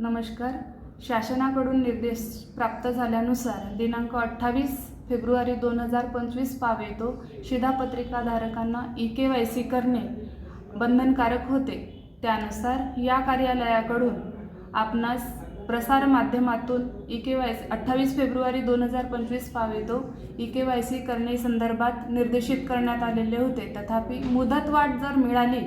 नमस्कार. शासनाकडून निर्देश प्राप्त झाल्यानुसार दिनांक अठ्ठावीस फेब्रुवारी दोन हजार पंचवीस पावेतो शिधापत्रिकाधारकांना ई के वाय सी करणे बंधनकारक होते. त्यानुसार या कार्यालयाकडून आपणास प्रसारमाध्यमातून ई के वाय अठ्ठावीस फेब्रुवारी दोन हजार पंचवीस पावेतो ई के वाय सी करणे संदर्भात निर्देशित करण्यात आलेले होते. तथापि मुदतवाढ जर मिळाली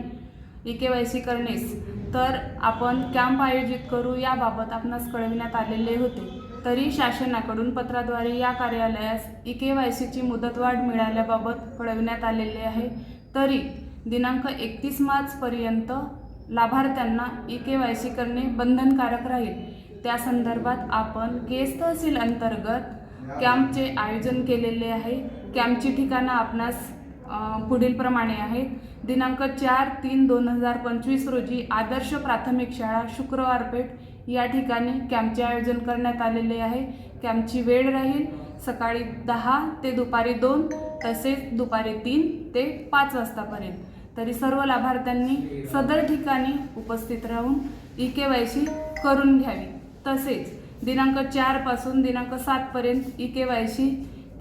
ई के वाय सी करणेस तर आपण कॅम्प आयोजित करू याबाबत आपणास कळविण्यात आलेले होते. तरी शासनाकडून पत्राद्वारे या कार्यालयास ई के वाय सीची मुदतवाढ मिळाल्याबाबत कळविण्यात आलेले आहे. तरी दिनांक एकतीस मार्चपर्यंत लाभार्थ्यांना ई के वाय सी करणे बंधनकारक राहील. त्या संदर्भात आपण केस तहसील अंतर्गत कॅम्पचे आयोजन केलेले आहे. कॅम्पची ठिकाणं आपणास पुढीलप्रमाणे आहेत दिनांक चार तीन दोन हजार पंचवीस रोजी आदर्श प्राथमिक शाळा शुक्रवार पेठ या ठिकाणी कॅम्पचे आयोजन करण्यात आलेले आहे. कॅम्पची वेळ राहील सकाळी दहा ते दुपारी दोन तसेच दुपारी तीन ते पाच वाजतापर्यंत. तरी सर्व लाभार्थ्यांनी सदर ठिकाणी उपस्थित राहून ई के वाय सी करून घ्यावी. तसेच दिनांक चारपासून दिनांक सातपर्यंत E K Y C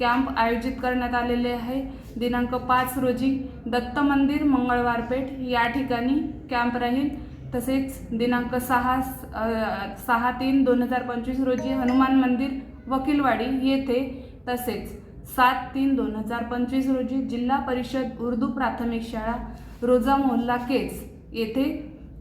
camp आयोजित करण्यात आलेले आहे. दिनांक पाच रोजी दत्त मंदिर मंगळवार पेठ या ठिकाणी कॅम्प राहील. तसेच दिनांक सहा सहा तीन दोन हजार पंचवीस रोजी हनुमान मंदिर वकीलवाडी येथे. तसेच सात तीन दोन हजार पंचवीस रोजी जिल्हा परिषद उर्दू प्राथमिक शाळा रोजा मोहल्ला केज येथे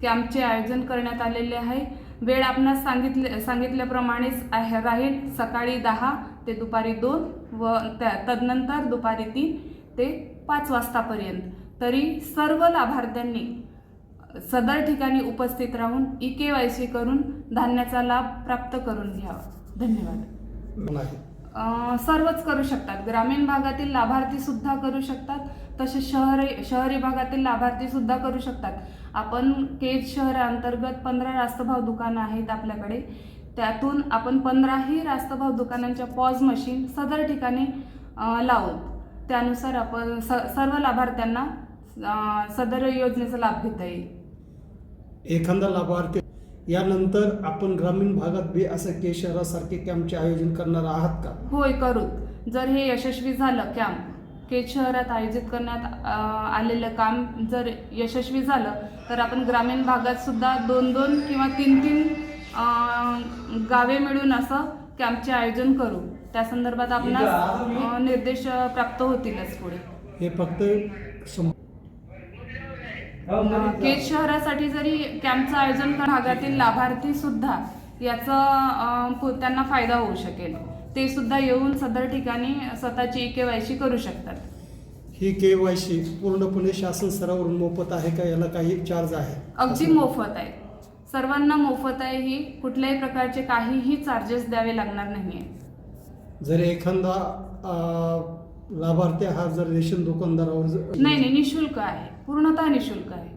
कॅम्पचे आयोजन करण्यात आलेले आहे. वेळ आपणास सांगितले सांगितल्याप्रमाणेच आहे राहील सकाळी दहा ते दुपारी दोन व त्या तदनंतर दुपारी तीन ते पाच वाजतापर्यंत. तरी सर्व लाभार्थ्यांनी सदर ठिकाणी उपस्थित राहून ई के वाय सी करून धान्याचा लाभ प्राप्त करून घ्यावा. धन्यवाद. सर्वच करू शकतात. ग्रामीण भागातील लाभार्थी सुद्धा करू शकतात. तसेच शहरी शहरी भागातील लाभार्थी सुद्धा करू शकतात. आपण केज शहराअंतर्गत पंधरा रास्तभाव दुकानं आहेत आपल्याकडे. त्यातून आपण पंधराही रास्तभाव दुकानांच्या पॉज मशीन सदर ठिकाणी लावून लावू त्यानुसार आपण स सर्व लाभार्थ्यांना सदर योजनेचा लाभ घेता येईल. एखादा लाभार्थी यानंतर आपण ग्रामीण भागात बी असं के शहरासारखे कॅम्पचे आयोजन करणार आहात का? होय करू जर हे यशस्वी झालं कॅम्प केज शहरात आयोजित करण्यात आलेलं काम जर यशस्वी झालं तर आपण ग्रामीण भागात सुद्धा दोन दोन किंवा तीन तीन गावे मिळून असं कॅम्पचे आयोजन करू. त्या संदर्भात आपणास निर्देश प्राप्त होतीलच पुढे. हे फक्त केज शहरासाठी जरी कॅम्पचं आयोजन भागातील लाभार्थी सुद्धा याचा त्यांना फायदा होऊ शकेल. ते सुद्धा येऊन सदर ठिकाणी स्वतःची के वाय सी करू शकतात. ही के वाय सी पूर्णपणे शासन स्तरावरून मोफत आहे का? याला काही चार्ज आहे? अगदी मोफत आहे. सर्वांना मोफत आहे ही. कुठल्याही प्रकारचे काहीही चार्जेस द्यावे लागणार नाहीये. जर एखादा लाभार्थी हा जर रेशन दुकानदारावर जर- नाही नाही निशुल्क आहे. पूर्णतः निशुल्क आहे.